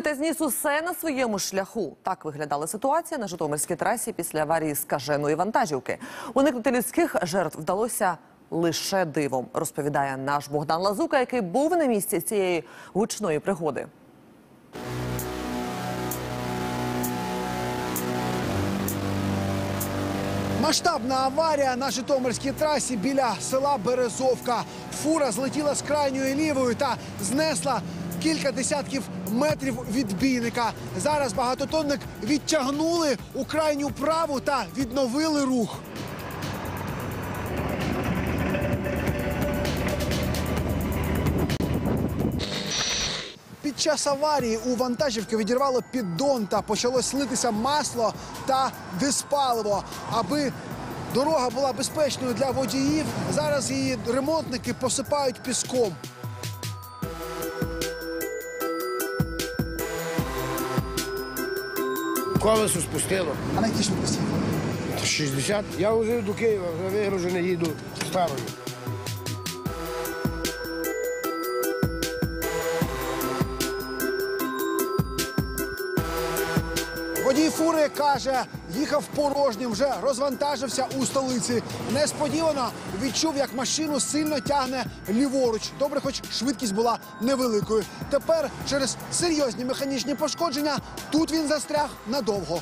та зніс усе на своєму шляху. Так виглядала ситуація на Житомирській трасі після аварії скаженої вантажівки. Уникнути людських жертв вдалося лише дивом, розповідає наш Богдан Лазука, який був на місці цієї гучної пригоди. Масштабна аварія на Житомирській трасі біля села Березовка. Фура злетіла з крайньої лівої та знесла кілька десятків метрів відбійника. Зараз багатотонник відтягнули у крайню праву та відновили рух. Під час аварії у вантажівки відірвало піддон та почало слитися масло та диспаливо. Аби дорога була безпечною для водіїв, зараз її ремонтники посипають піском. Колесо спустило. А на якій швидкості? 60. Я возив до Києва, вже вигружений їду старою. Фури каже, їхав порожнім, вже розвантажився у столиці. Несподівано відчув, як машину сильно тягне ліворуч. Добре, хоч швидкість була невеликою. Тепер через серйозні механічні пошкодження тут він застряг надовго.